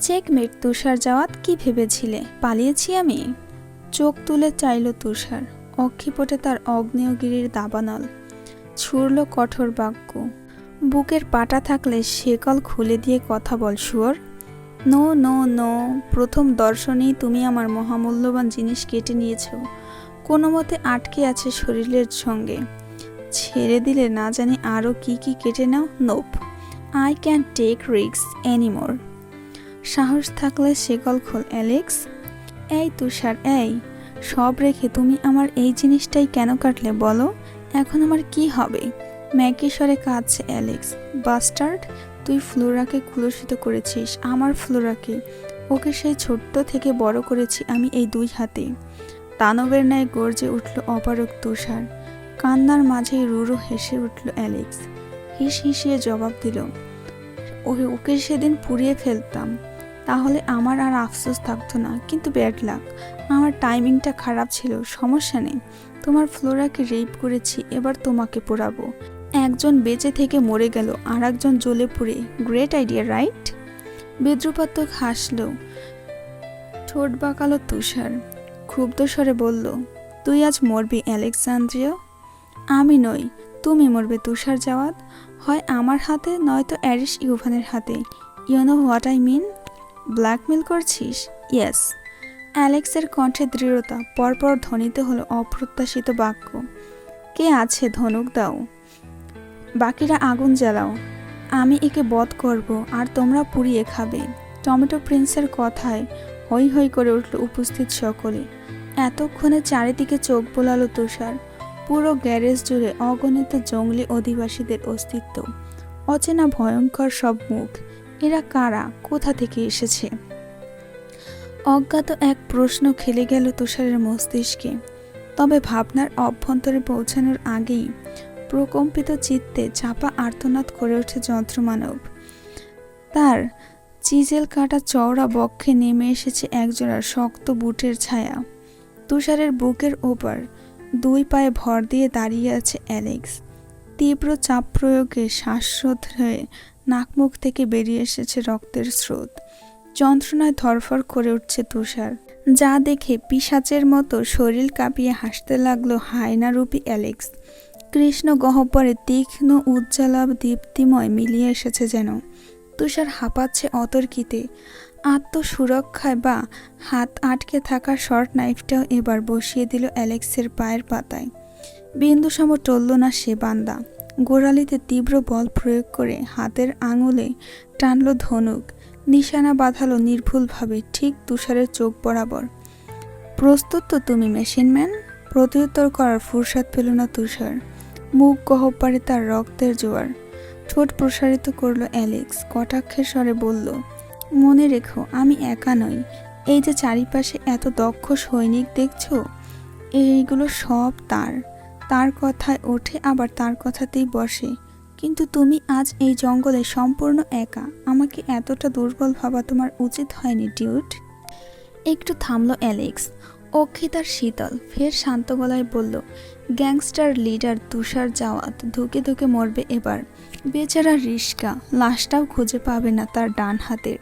Checkmate তুষার যাওয়াত কি ভেবেছিলে? পালিয়েছি আমি। চোখ তুলে চাইল তুষার। অক্ষিপটে তার অগ্নেয়গিরির দাবানল। ছুড়ল কঠোর বাক্য। বুকের পাটা থাকলে সেকল খুলে দিয়ে কথা বল, শুয়োর। নো নো নো, প্রথম দর্শনেই তুমি আমার মহামূল্যবান জিনিস কেটে নিয়েছ। কোনো মতে আটকে আছে শরীরের সঙ্গে। ছেড়ে দিলে না জানি আরও কি কি কেটে নাও। নোপ। আই ক্যান টেক রিক্স এনিমোর সাহস থাকলে সেকল খোল, অ্যালেক্স। এই তুষার, এই, সব রেখে তুমি আমার এই জিনিসটাই কেন কাটলে বলো? এখন আমার কি হবে? ম্যাকিস্বরে কাঁদছে, অ্যালেক্স। বাস্টার্ড, তুই ফ্লোরাকে কুলসিত করেছিস, আমার ফ্লোরাকে। ওকে সেই ছোট্ট থেকে বড় করেছি আমি এই দুই হাতে। দানবের ন্যায় গর্জে উঠল অপারক তুষার। কান্নার মাঝেই রুরু হেসে উঠল অ্যালেক্স। হিস হিসিয়ে জবাব দিল ওকে সেদিন পুড়িয়ে ফেলতাম। তাহলে আমার আর আফসোস থাকতো না, কিন্তু ব্যাড লাক আমার টাইমিংটা খারাপ ছিল, সমস্যা নেই। তোমার ফ্লোরাকে রেপ করেছি, এবার তোমাকে পোড়াবো। একজন বেঁচে থেকে মরে গেল আর একজন জ্বলে পুড়ে। গ্রেট আইডিয়া রাইট বিদ্রুপাত্মক হাসল। ঠোঁট বাঁকালো তুষার। ক্ষুব্ধ স্বরে বলল, তুই আজ মরবি অ্যালেক্সান্দ্রিয় আমি নই, তুমি মরবে, তুষার জাওয়াত। হয় আমার হাতে, নয়তো অ্যারিস ইউভানের হাতে। You know what I mean blackmail করছিস? ইয়েস। অ্যালেক্সের কণ্ঠে দৃঢ়তা, পরপর ধ্বনিত হলো অপ্রত্যাশিত বাক্য। কে আছে ধনুক দাও। বাকিরা আগুন জ্বালাও। আমি একে বধ করব, আর তোমরা পুড়িয়ে খাবে। টমেটো প্রিন্সের কথায় হই হই করে উঠল উপস্থিত সকলে। এতক্ষণে চারিদিকে চোখ বোলালো তুষার। পুরো গ্যারেজ জুড়ে অগণিত জঙ্গলি অধিবাসীদের অস্তিত্ব। অচেনা ভয়ঙ্কর সব মুখ। এরা কারা? কোথা থেকে এসেছে? অজ্ঞাত এক প্রশ্ন খেলে গেল তুষারের মস্তিষ্কে। তবে ভাবনার অভ্যন্তরে পৌঁছানোর আগেই প্রকম্পিত চিত্তে চাপা আর্তনাদ করে ওঠে যন্ত্রমানব। তার চিজেল কাটা চওড়া বক্ষে নেমে এসেছে একজোড়া শক্ত বুটের ছায়া। তুষারের বুকের ওপর দুই পায়ে ভর দিয়ে দাঁড়িয়ে আছে অ্যালেক্স। তীব্র চাপ প্রয়োগে শ্বাসরোধ হয়ে নাকমুখ থেকে বেরিয়ে এসেছে রক্তের স্রোত। যন্ত্রণায় ধরফর করে উঠছে তুষার। যা দেখে পিসাচের মতো শরীর কাঁপিয়ে হাসতে লাগল হায়নারূপী অ্যালেক্স। কৃষ্ণ গহ্বরে তীক্ষ্ণ উজ্জ্বলাভ দীপ্তিময় মিলিয়ে এসেছে যেন। তুষার হাঁপাচ্ছে অতর্কিতে। আত্মসুরক্ষায় বা হাত আটকে থাকা শর্ট নাইফটাও এবার বসিয়ে দিল অ্যালেক্সের পায়ের পাতায়। বিন্দুসম টলল না সে বান্দা। গোড়ালিতে তীব্র বল প্রয়োগ করে হাতের আঙুলে টানল ধনুক। নিশানা বাঁধালো নির্ভুলভাবে, ঠিক তুষারের চোখ বরাবর। প্রস্তুত তো তুমি মেশিনম্যান প্রত্যুত্তর করার ফুরসাদ পেল না তুষার। মুখ গহব্বারে তার রক্তের জোয়ার। ঠোঁট প্রসারিত করল অ্যালেক্স, কটাক্ষের স্বরে বলল, মনে রেখো, আমি একা নই। এই যে চারিপাশে এত দক্ষ সৈনিক দেখছ, এইগুলো সব তার। তার কথায় ওঠে, আবার তার কথাতেই বসে। কিন্তু তুমি আজ এই জঙ্গলে সম্পূর্ণ একা। আমাকে এতটা দুর্বল ভাবা তোমার উচিত হয়নি, ডিউট? একটু থামলো অ্যালেক্স। অক্ষিতার শীতল, ফের শান্ত গলায় বলল, গ্যাংস্টার লিডার তুষার জাওয়াত ধুকে ধুকে মরবে এবার। বেচারা রিস্কা, লাশটাও খুঁজে পাবে না তার ডান হাতের।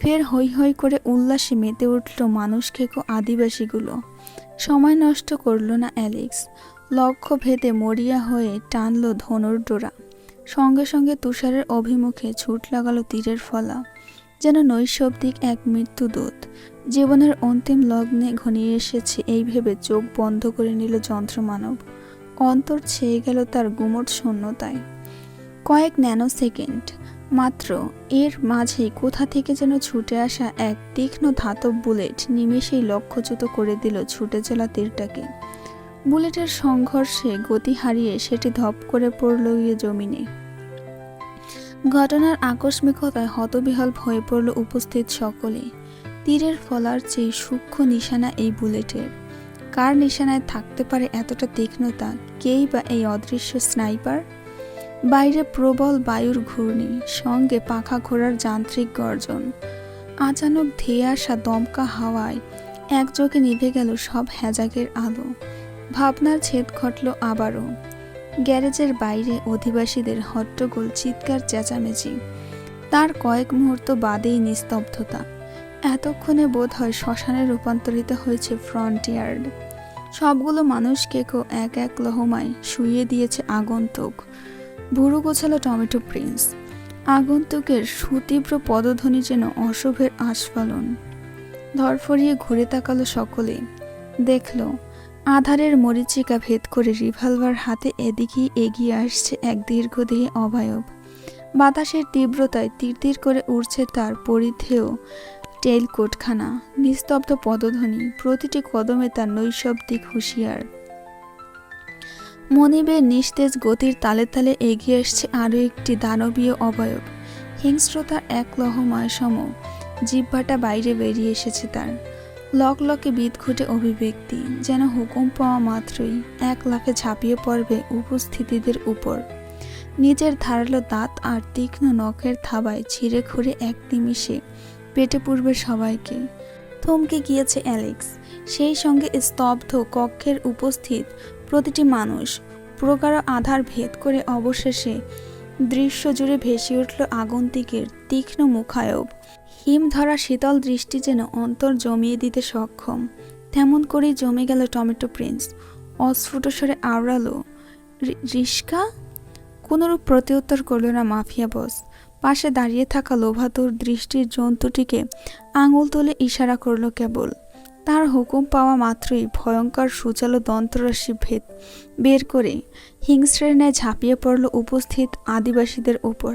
ফের হৈ হৈ করে উল্লাসে মেতে উঠল মানুষ খেকো আদিবাসীগুলো। সময় নষ্ট করল না অ্যালেক্স। লক্ষ্য ভেদে মরিয়া হয়ে টানল ধনুর ডোরা। সঙ্গে সঙ্গে তুষারের অভিমুখে ছুট লাগালো তীরের ফলা, যেন নৈশব্দিক এক মৃত্যুদূত জীবনের অন্তিম লগ্নে ঘনিয়ে এসেছে এই ভেবে চোখ বন্ধ করে নিল যন্ত্রমানব। অন্তর ছেয়ে গেল তার গুমট শূন্যতায়। কয়েক ন্যানো সেকেন্ড মাত্র এর মাঝেই কোথা থেকে যেন ছুটে আসা এক তীক্ষ্ণ ধাতব বুলেট নিমেষেই লক্ষ্যচ্যুত করে দিল ছুটে চলা তীরটাকে। বুলেটের সংঘর্ষে গতি হারিয়ে সেটি ধপ করে পড়ল গিয়ে জমিনে। ঘটনার আকস্মিকতায় হতবিহল হয়ে পড়ল উপস্থিত সকলে। তীরের ফলার চেয়ে সূক্ষ্ম নিশানা এই বুলেটের। কার নিশানায় থাকতে পারে এতটা তীক্ষ্ণতা? কেই বা এই অদৃশ্য স্নাইপার? বাইরে প্রবল বায়ুর ঘূর্ণি, সঙ্গে পাখা ঘোরার যান্ত্রিক গর্জন। আচানক ধেয়ে আসা দমকা হাওয়ায় একযোগে নিভে গেল সব হ্যাজাগের আলো। ভাবনার ছেদ ঘটল আবারও। গ্যারেজের বাইরে অধিবাসীদের হট্টগোল, চিৎকার, চেঁচামেচি। তার কয়েক মুহূর্ত বাদেই নিস্তব্ধতা। এতক্ষণে বোধ হয় শ্মশানে রূপান্তরিত হয়েছে ফ্রন্টিয়ার্ড। সবগুলো মানুষকে কেউ এক এক লহমায় শুইয়ে দিয়েছে আগন্তুক। বুড়ো গোছালো টমেটো প্রিন্স। আগন্তুকের সুতীব্র পদধ্বনি যেন অশুভের আস্ফালন। ধরফরিয়ে ঘুরে তাকালো সকলে দেখল আধারের মরিচিকা ভেদ করে রিভলভার হাতে এদিকেই এগিয়ে আসছে এক দীর্ঘদেহী অবয়ব। বাতাসের তীব্রতায় তীর করে উড়ছে তার পরিধেয় টেল কোটখানা। নিস্তব্ধ পদধ্বনি, প্রতিটি কদমে তার নৈশব্দিক হুঁশিয়ার। মনিবের নিস্তেজ গতির তালে তালে এগিয়ে আসছে আরও একটি দানবীয় অবয়ব। হিংস্রতার এক লহময় সম, জিহ্বাটা বাইরে বেরিয়ে এসেছে তার। লক লকে বিদ ঘটে অভিব্যক্তি, যেন হুকুম পাওয়া মাত্রই এক লাফে ঝাঁপিয়ে পড়বে উপস্থিতিদের উপর। নিজের ধারালো দাঁত আর তীক্ষ্ণ নখের থাবায় ছিঁড়ে খুঁড়ে এক নিমিষে পেটে পূর্বে সবাইকে। থমকে গিয়েছে অ্যালেক্স, সেই সঙ্গে স্তব্ধ কক্ষের উপস্থিত প্রতিটি মানুষ প্রগাঢ় আধার ভেদ করে অবশেষে দৃশ্য জুড়ে ভেসে উঠল আগন্তিকের তীক্ষ্ণ মুখায়ব। হিম ধরা শীতল দৃষ্টি যেন অন্তর জমিয়ে দিতে সক্ষম। তেমন করেই জমে গেল টমেটো প্রিন্স। অস্ফুট স্বরে আওড়ালো রিস্কা কোনোরূপ প্রত্যুত্তর করল না মাফিয়া বস। পাশে দাঁড়িয়ে থাকা লোভাতুর দৃষ্টির জন্তুটিকে আঙুল তুলে ইশারা করল কেবল, তার হুকুম পাওয়া মাত্রই ভয়ঙ্কর সুচালো দন্তরাশি ভেদ বের করে হিংস্রের ন্যায় ঝাঁপিয়ে পড়ল উপস্থিত আদিবাসীদের উপর।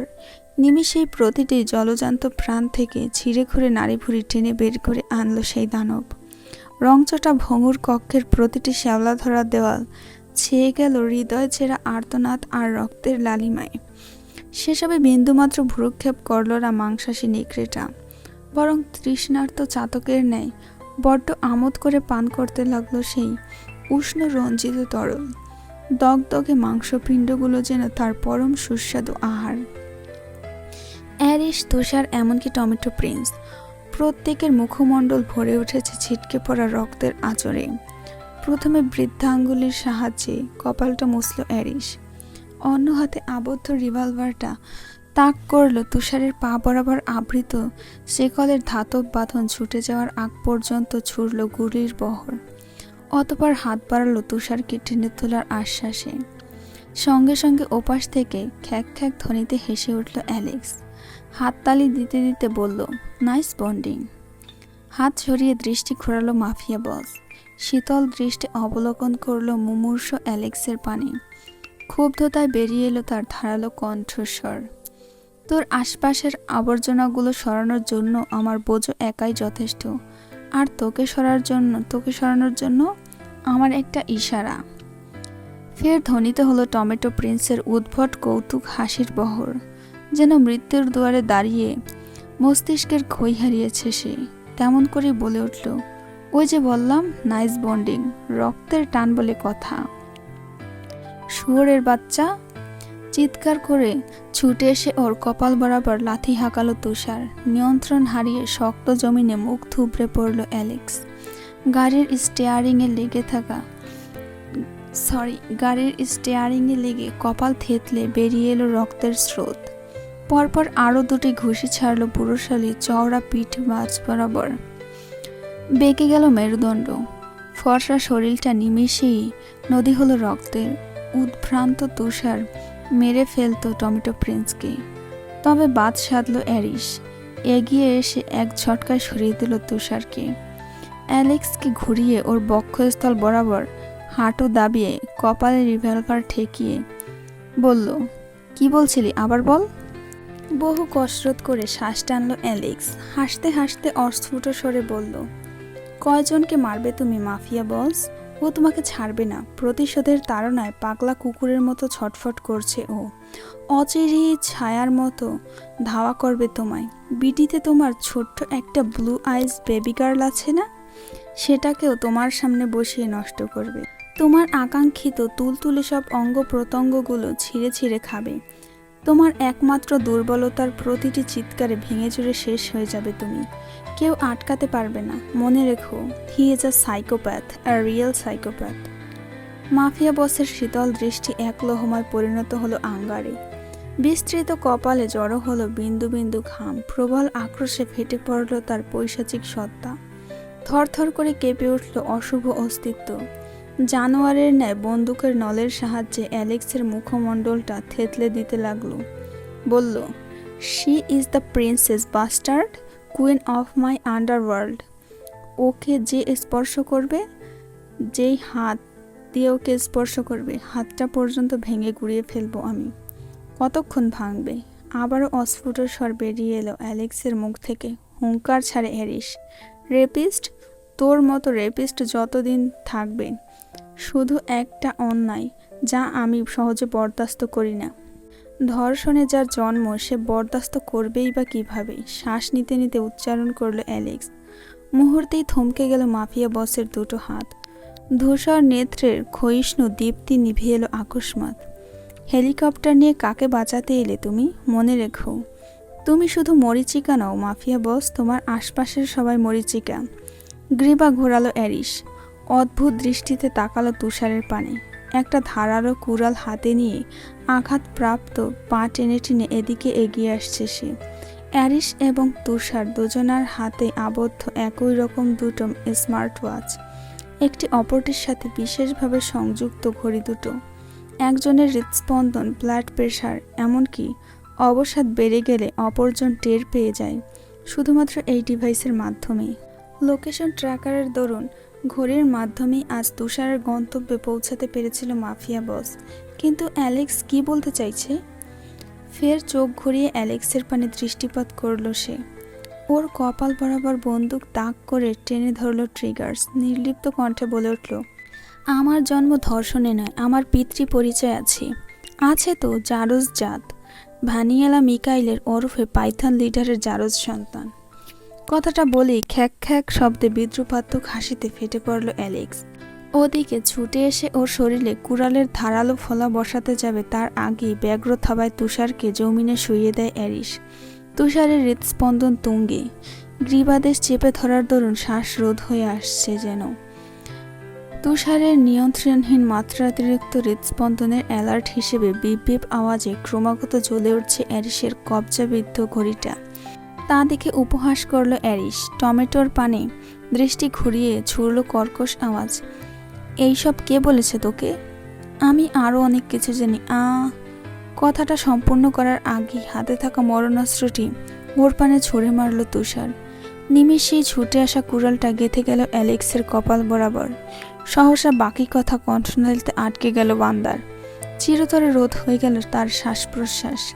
নিমিষেই প্রতিটি জলজান্ত প্রাণ থেকে ছিঁড়ে খুঁড়ে নাড়ি ভুড়ি টেনে বের করে আনলো সেই দানব। রংচটা ভঙ্গুর কক্ষের প্রতিটি শ্যাওলা ধরা দেওয়াল ছেয়ে গেল হৃদয় ছেঁড়া আর্তনাদ আর রক্তের লালিমায়। সেসবে বিন্দুমাত্র ভ্রুক্ষেপ করল না মাংসাশী নেকড়েটা। বরং তৃষ্ণার্ত চাতকের ন্যায় বড্ড আমোদ করে পান করতে লাগল সেই উষ্ণ রঞ্জিত তরল। দগদগে মাংসপিণ্ডগুলো যেন তার পরম সুস্বাদু আহার। অ্যারিস তুষার, এমনকি টমেটো প্রিন্স। প্রত্যেকের মুখমণ্ডল ভরে উঠেছে ছিটকে পড়া রক্তের আচরে প্রথমে বৃদ্ধাঙ্গুলির সাহায্যে কপালটা মুছল অ্যারিস অন্য হাতে আবদ্ধ রিভলভারটা তাক করল তুষারের পা বরাবর আবৃত সেকলের ধাতব বাঁধন ছুটে যাওয়ার আগ পর্যন্ত ছুড়ল গুলির বহর। অতপর হাত বাড়ালো তুষারকে টেনে তোলার আশ্বাসে। সঙ্গে সঙ্গে ওপাশ থেকে খ্যাক খ্যাক ধ্বনিতে হেসে উঠল অ্যালেক্স। হাততালি দিতে দিতে বলল, নাইস বন্ডিং। হাত সরিয়ে দৃষ্টি ঘোরালো মাফিয়া বস। শীতল দৃষ্টি অবলোকন করল মুমূর্ষ অ্যালেক্সের পানে। ক্ষুব্ধতায় বেরিয়ে এলো তার ধারালো কণ্ঠস্বর। তোর আশপাশের আবর্জনাগুলো সরানোর জন্য আমার বোঝো একাই যথেষ্ট। আর তোকে সরার জন্য, তোকে সরানোর জন্য আমার একটা ইশারা। ফের ধ্বনিত হলো টমেটো প্রিন্সের উদ্ভট কৌতুক হাসির বহর। যেন মৃত্যুর দুয়ারে দাঁড়িয়ে মস্তিষ্কের খই হারিয়েছে সে। তেমন করে বলে উঠল, ওই যে বললাম নাইস বন্ডিং রক্তের টান বলে কথা। শুয়োরের বাচ্চা? চিৎকার করে ছুটে এসে ওর কপাল বরাবর লাথি হাঁকালো তুষার। নিয়ন্ত্রণ হারিয়ে শক্ত জমিনে মুখ থুবড়ে পড়ল অ্যালেক্স। গাড়ির স্টেয়ারিংয়ে লেগে থাকা সরি গাড়ির স্টেয়ারিংয়ে লেগে কপাল থেতলে বেরিয়ে এলো রক্তের স্রোত। পরপর আরও দুটি ঘুষি ছাড়ল পুরুষালী, চওড়া পিঠ মাছ বরাবর। বেঁকে গেল মেরুদণ্ড। ফর্সা শরীরটা নিমেষেই নদী হলো রক্তের উদ্ভ্রান্ত তুষার, মেরে ফেলতো টমেটো প্রিন্সকে। তবে বাদ সাধল অ্যারিস এগিয়ে এসে এক ঝটকায় সরিয়ে দিল তুষারকে। অ্যালেক্সকে ঘুরিয়ে ওর বক্ষস্থল বরাবর হাঁটু দাবিয়ে কপালে রিভলভার ঠেকিয়ে বলল, কি বলছিলি? আবার বল। বহু কসরত করে শ্বাস টানলো অ্যালেক্স। হাসতে হাসতে অস্ফুট স্বরে বলল, কয়জনকে মারবে তুমি মাফিয়া বস? ও তোমাকে ছাড়বে না। প্রতিশোধের তাড়নায় পাগলা কুকুরের মতো ছটফট করছে ও। অচেরি ছায়ার মতো ধাওয়া করবে তোমায়। বিটিতে তোমার ছোট্ট একটা ব্লু আইজ বেবি গার্ল আছে না? সেটাকেও তোমার সামনে বসিয়ে নষ্ট করবে। তোমার আকাঙ্ক্ষিত তুলতুলে সব অঙ্গ প্রত্যঙ্গগুলো ছিঁড়ে ছিঁড়ে খাবে। তোমার একমাত্র দুর্বলতার প্রতিটি চিৎকারে ভেঙে চুরে শেষ হয়ে যাবে তুমি। কেউ আটকাতে পারবে না। মনে রেখো he is a psychopath a real psychopath mafia বসের শীতল দৃষ্টি এক লহমায় পরিণত হলো আঙ্গারে। বিস্তৃত কপালে জড়ো হলো বিন্দু বিন্দু ঘাম। প্রবল আক্রোশে ফেটে পড়ল তার পৈশাচিক সত্তা। থরথর করে কেঁপে উঠল অশুভ অস্তিত্ব। জানোয়ারের ন্যায় বন্দুকের নলের সাহায্যে অ্যালেক্সের মুখমণ্ডলটা থেতলে দিতে লাগল। বলল she is the princess bastard, queen of my underworld. ওকে যে স্পর্শ করবে, যেই হাত দিয়ে ওকে স্পর্শ করবে, হাতটা পর্যন্ত ভেঙে গুড়িয়ে ফেলব আমি। কতক্ষণ ভাঙবে? আবারও অস্ফুট স্বর বেরিয়ে এলো অ্যালেক্সের মুখ থেকে। হুঙ্কার ছাড়ে, হ্যারিস। রেপিস্ট, তোর মতো রেপিস্ট যতদিন থাকবে শুধু একটা অন্যায়, যা আমি সহজে বরদাস্ত করি না। ধর্ষণে যার জন্ম সে বরদাস্ত করবেই বা কীভাবে? শ্বাস নিতে নিতে উচ্চারণ করল অ্যালেক্স। মুহূর্তেই থমকে গেল মাফিয়া বসের দুটো হাত। ধূসর নেত্রের ক্ষয়িষ্ণু দীপ্তি নিভে এলো আকস্মাত। হেলিকপ্টার নিয়ে কাকে বাঁচাতে এলে তুমি? মনে রেখো। তুমি শুধু মরিচিকা নও, মাফিয়া বস, তোমার আশপাশের সবাই মরিচিকা। গ্রীবা ঘোরালো অ্যারিস অদ্ভুত দৃষ্টিতে তাকালো তুষারের পানে। একটা ধারালো কুড়াল হাতে নিয়ে আঘাতপ্রাপ্ত পা টেনে টেনে এদিকে এগিয়ে আসছে সে। অ্যারিস এবং তুষার দুজনার হাতে আবদ্ধ একই রকম দুটো স্মার্ট ওয়াচ একটি অপরটির সাথে বিশেষভাবে সংযুক্ত ঘড়ি দুটো। একজনের হৃদস্পন্দন, ব্লাড প্রেশার এমনকি অবসাদ বেড়ে গেলে অপরজন টের পেয়ে যায়। শুধুমাত্র এই ডিভাইসের মাধ্যমে লোকেশন ট্র্যাকারের দরুন ঘড়ির মাধ্যমেই আজ তুষারের গন্তব্যে পৌঁছাতে পেরেছিল মাফিয়া বস। কিন্তু অ্যালেক্স কি বলতে চাইছে? ফের চোখ ঘুরিয়ে অ্যালেক্সের পানে দৃষ্টিপাত করল সে। ওর কপাল বরাবর বন্দুক তাক করে টেনে ধরল ট্রিগার্স। নির্লিপ্ত কণ্ঠে বলে উঠল, আমার জন্ম ধর্ষণে নয়, আমার পিতৃ পরিচয় আছে। আছে তো জারজ জাত। ভানিয়ালা মিকাইলের ওরফে পাইথন লিডারের জারজ সন্তান। কথাটা বলেই খ্যাক খ্যাক শব্দে বিদ্রুপাত্মক হাসিতে ফেটে পড়ল অ্যালেক্স। ওদিকে ছুটে এসে ওর শরীরে কুড়ালের ধারালো ফলা বসাতে যাবে তার আগেই ব্যগ্র থাবায় তুষারকে জমিনে শুইয়ে দেয় অ্যারিস তুষারের হৃদস্পন্দন তুঙ্গে। গ্রীবাদেশ চেপে ধরার দরুন শ্বাস রোধ হয়ে আসছে যেন। তুষারের নিয়ন্ত্রণহীন মাত্রাতিরিক্ত হৃদস্পন্দনের অ্যালার্ট হিসেবে বিপ বিপ আওয়াজে ক্রমাগত জ্বলে উঠছে অ্যারিসের কবজাবিদ্ধ ঘড়িটা। তা দেখে উপহাস করল অ্যারিস টমেটোর পানে দৃষ্টি ঘুরিয়ে ছুড়ল কর্কশ আওয়াজ। এইসব কে বলেছে তোকে? আমি আরও অনেক কিছু জানি। আ, কথাটা সম্পূর্ণ করার আগে হাতে থাকা মরণাস্ত্রটি ওর পানে ছুঁড়ে মারল তুষার। নিমেষেই ছুটে আসা কুড়ালটা গেঁথে গেল অ্যালেক্সের কপাল বরাবর। সহসা বাকি কথা কণ্ঠনালীতে আটকে গেল বান্দার। চিরতরে রোধ হয়ে গেল তার শ্বাস প্রশ্বাস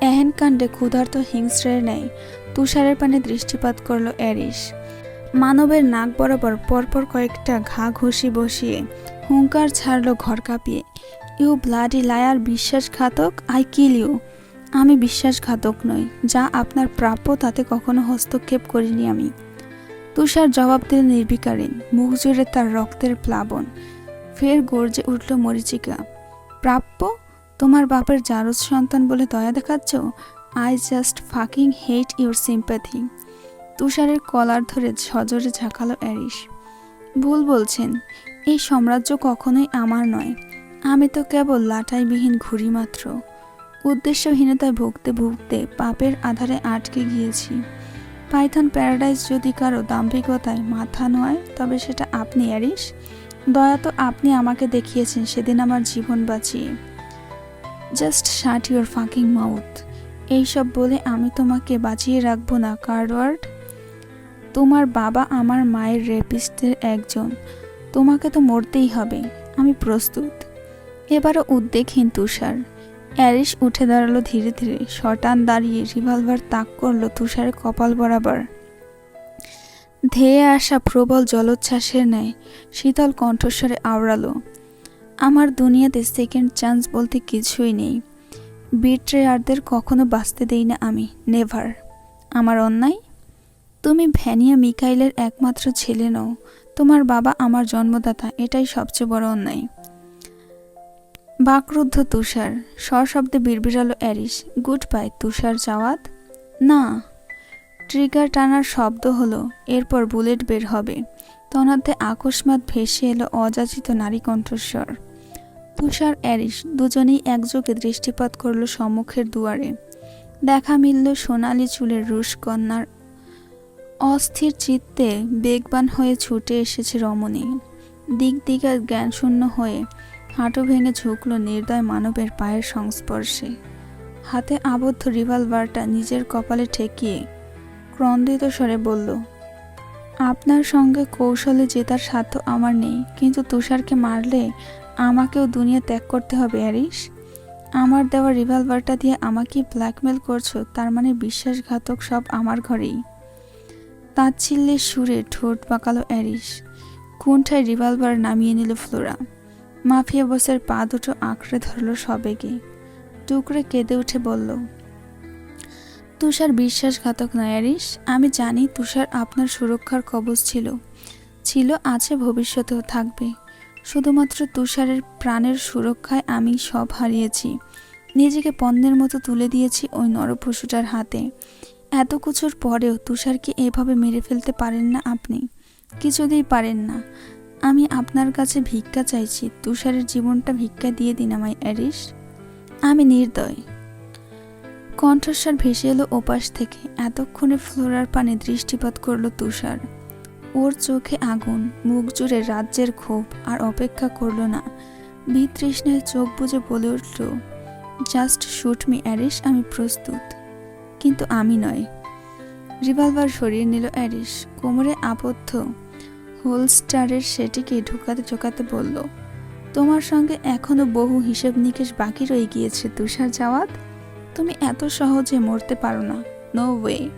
এহেন কাণ্ডে ক্ষুধার্ত হিংস্রের ন্যায় তুষারের পানে দৃষ্টিপাত করল অ্যারিস মানবের নাক বরাবর পরপর কয়েকটা ঘা ঘষি বসিয়ে হুঙ্কার ছাড়ল ঘর কাঁপিয়ে। ইউ ব্লাডি লায়ার বিশ্বাসঘাতক, আই কিল ইউ। আমি বিশ্বাসঘাতক নই, যা আপনার প্রাপ্য তাতে কখনো হস্তক্ষেপ করিনি আমি। তুষার জবাব দিল নির্বিকারীন মুখ জুড়ে তার রক্তের প্লাবন। ফের গর্জে উঠল মরিচিকা। প্রাপ্য? তোমার বাপের জারজ সন্তান বলে দয়া দেখাচ্ছ? I just fucking hate your sympathy তুষারের কলার ধরে সজোরে ঝাঁকালো অ্যারিস ভুল বলছেন, এই সাম্রাজ্য কখনোই আমার নয়। আমি তো কেবল লাটাইবিহীন ঘুরি মাত্র। উদ্দেশ্যহীনতায় ভুগতে ভুগতে পাপের আধারে আটকে গিয়েছি। পাইথন প্যারাডাইস যদি কারও দাম্ভিকতায় মাথা নয় তবে সেটা আপনি অ্যারিস দয়া তো আপনি আমাকে দেখিয়েছেন সেদিন আমার জীবন বাঁচিয়ে। Just shut your fucking mouth এইসব বলে আমি তোমাকে বাঁচিয়ে রাখব না কার্ডওয়ার্ড তোমার বাবা আমার মায়ের রেপিস্টের একজন। তোমাকে তো মরতেই হবে, আমি প্রস্তুত। এবারও উদ্বেগহীন তুষার। অ্যারিস উঠে দাঁড়াল ধীরে ধীরে। শটান দাঁড়িয়ে রিভলভার তাক করল তুষারের কপাল বরাবর। ধেয়ে আসা প্রবল জলোচ্ছ্বাসের ন্যায় শীতল কণ্ঠস্বরে আওড়ালো। আমার দুনিয়াতে সেকেন্ড চান্স বলতে কিছুই নেই। বিট্রেয়ারদের কখনো বাঁচতে দেই না আমি, নেভার। আমার অন্যায়? তুমি ভ্যানিয়া মিকাইলের একমাত্র ছেলে নও। তোমার বাবা আমার জন্মদাতা, এটাই সবচেয়ে বড় অন্যায়। বাকরুদ্ধ তুষার সশব্দে বিড়বিড়ালো অ্যারিস গুড বাই তুষার চাওয়াত? না। ট্রিগার টানার শব্দ হলো, এরপর বুলেট বের হবে। তনাতে আকস্মাত ভেসে এলো অযাচিত নারী কণ্ঠস্বর। তুষার অ্যারিস দুজনেই একযোগে দৃষ্টিপাত করল সম্মুখের দুয়ারে। দেখা মিলল সোনালি চুলের রুশকন্যার অস্থির চিত্তে বেগবান হয়ে ছুটে এসেছে রমণী। দিক দিগার জ্ঞানশূন্য হয়ে হাঁটু ভেঙে ঝুঁকলো নির্দয় মানবের পায়ের সংস্পর্শে। হাতে আবদ্ধ রিভলভারটা নিজের কপালে ঠেকিয়ে ক্রন্দিত স্বরে বলল, আপনার সঙ্গে কৌশলে জেতার সাধ্য আমার নেই, কিন্তু তুষারকে মারলে আমাকেও দুনিয়া ত্যাগ করতে হবে অ্যারিস আমার দেওয়া রিভলভারটা দিয়ে আমাকে ব্ল্যাকমেল করছ, তার মানে বিশ্বাসঘাতক সব আমার ঘরেই। তাচ্ছিল্যের সুরে ঠোঁট পাকালো অ্যারিস কুণ্ঠায় রিভলভার নামিয়ে নিল ফ্লোরা। মাফিয়া বসের পা দুটো আঁকড়ে ধরলো সবেগে। টুকরে কেঁদে উঠে বলল, তুষার বিশ্বাসঘাতক নয় অ্যারিস আমি জানি তুষার আপনার সুরক্ষার কবচ ছিল। ছিল, আছে, ভবিষ্যতেও থাকবে। শুধুমাত্র তুষারের প্রাণের সুরক্ষায় আমি সব হারিয়েছি। নিজেকে পণ্যের মতো তুলে দিয়েছি ওই নরপশুটার হাতে। এত কিছুর পরেও তুষারকে এভাবে মেরে ফেলতে পারেন না আপনি? কিছুতেই পারেন না। আমি আপনার কাছে ভিক্ষা চাইছি, তুষারের জীবনটা ভিক্ষা দিয়ে দিন আমায়, অ্যারিস। আমি নির্দয়। কণ্ঠস্বর ভেসে এলো ওপাশ থেকে। এতক্ষণে ফ্লোরার পানে দৃষ্টিপাত করল তুষার। ওর চোখে আগুন, মুখ জুড়ে রাজ্যের ক্ষোভ আর অপেক্ষা করল না। বিতৃষ্ণায় চোখ বুজে বলে উঠল জাস্ট শুট মি অ্যারিস আমি প্রস্তুত। কিন্তু আমি নয়। রিভলভার সরিয়ে নিল অ্যারিস কোমরে আবদ্ধ। হোলস্টারের সেটিকে ঢুকাতে ঢোকাতে বলল, তোমার সঙ্গে এখনও বহু হিসেব নিকেশ বাকি রয়ে গিয়েছে, তুষার জাওয়াত? তুমি এত সহজে মরতে পারো না। নো ওয়ে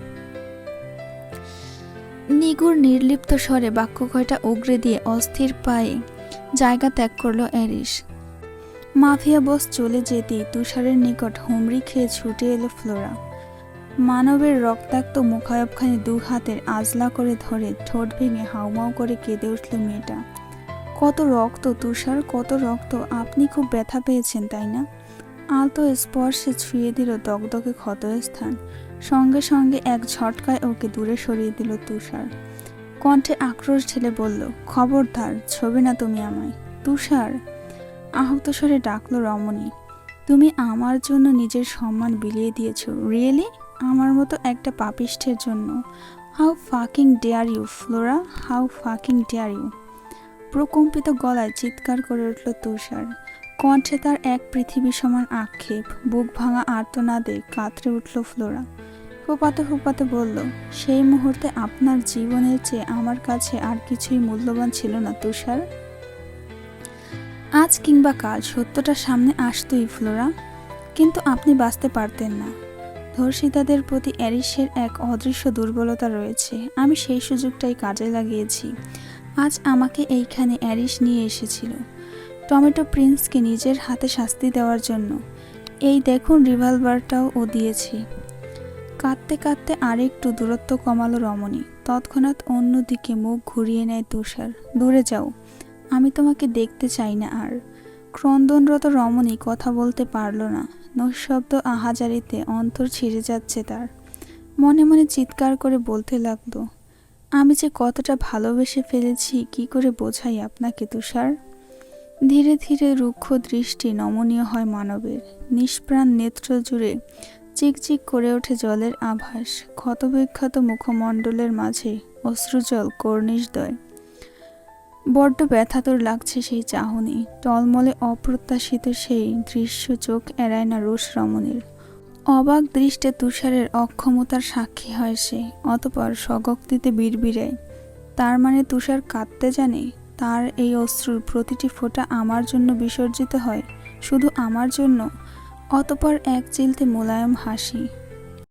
নিগুর নির্লিপ্ত স্বরে বাক্য কয়টা উগরে দিয়ে অস্থির পায়ে জায়গা ত্যাগ করল অ্যারিস মাফিয়া বস চলে যেতেই তুষারের নিকট হুমড়ি খেয়ে ছুটে এলো ফ্লোরা। মানবের রক্তাক্ত মুখায়বখানি দু হাতের আজলা করে ধরে ঠোঁট ভেঙে হাউমাউ করে কেঁদে উঠল মেয়েটা। কত রক্ত তুষার, কত রক্ত, আপনি খুব ব্যথা পেয়েছেন, তাই না? আলতো স্পর্শে ছুঁয়ে দিল দগদগে ক্ষতস্থান। সঙ্গে সঙ্গে এক ঝটকায় ওকে দূরে সরিয়ে দিল তুষার। কণ্ঠে আক্রোশ ঢেলে বলল, খবরদার, ছবি না তুমি আমায়। তুষার! আহত স্বরে ডাকলো রমণী, তুমি আমার জন্য নিজের সম্মান বিলিয়ে দিয়েছ। রিয়েলি আমার মতো একটা পাপিষ্ঠের জন্য। How fucking dare you Flora how fucking dare you প্রকম্পিত গলায় চিৎকার করে উঠল তুষার। কণ্ঠে তার এক পৃথিবী সমান আক্ষেপ। বুক ভাঙা আর্তনাদে কাতরে উঠল ফ্লোরা। ফুপাতে ফুপাতে বলল, সেই মুহূর্তে আপনার জীবনের চেয়ে আমার কাছে আর কিছুই মূল্যবান ছিল না, তুষার। আজ কিংবা কাল সত্যটা সামনে আসতোই, ফ্লোরা। কিন্তু আপনি বাঁচতে পারতেন না। ধর্ষিতাদের প্রতি অ্যারিসের এক অদৃশ্য দুর্বলতা রয়েছে। আমি সেই সুযোগটাই কাজে লাগিয়েছি। আজ আমাকে এইখানে অ্যারিস নিয়ে এসেছিল। টমেটো প্রিন্সকে নিজের হাতে শাস্তি দেওয়ার জন্য। এই দেখুন, রিভলভারটাও ও দিয়েছি। কাঁদতে কাঁদতে আরেকটু দূরত্ব কমালো রমণী। তৎক্ষণাৎ অন্যদিকে মুখ ঘুরিয়ে নেয় তুষার। দূরে যাও। আমি তোমাকে দেখতে চাই না আর। ক্রন্দনরত রমণী কথা বলতে পারল না। নৈশব্দ আহাজারিতে অন্তর ছিঁড়ে যাচ্ছে তার। মনে মনে চিৎকার করে বলতে লাগল, আমি যে কতটা ভালোবেসে ফেলেছি, কি করে বোঝাই আপনাকে তুষার? ধীরে ধীরে রুক্ষ দৃষ্টি নমনীয় হয় মানবের। নিষ্প্রাণ নেত্র জুড়ে চিকচিক করে ওঠে জলের আভাস, ক্ষতবিক্ষত মুখমণ্ডলের মাঝে অশ্রুজল কর্নিশদয় বড্ড ব্যথাতর লাগছে সেই চাহনি, টলমলে অপ্রত্যাশিত সেই দৃশ্য চোখ এড়ায় না রোষ রমণীর। অবাক দৃষ্টে তুষারের অক্ষমতার সাক্ষী হয় সে, অতপর স্বগক্তিতে বিড়বিড়ায়। তার মানে তুষার কাঁদতে জানে? তার এই অশ্রুর প্রতিটি ফোঁটা আমার জন্য বিসর্জিত হয়? শুধু আমার জন্য? অতপর এক চিলতে মোলায়ম হাসি।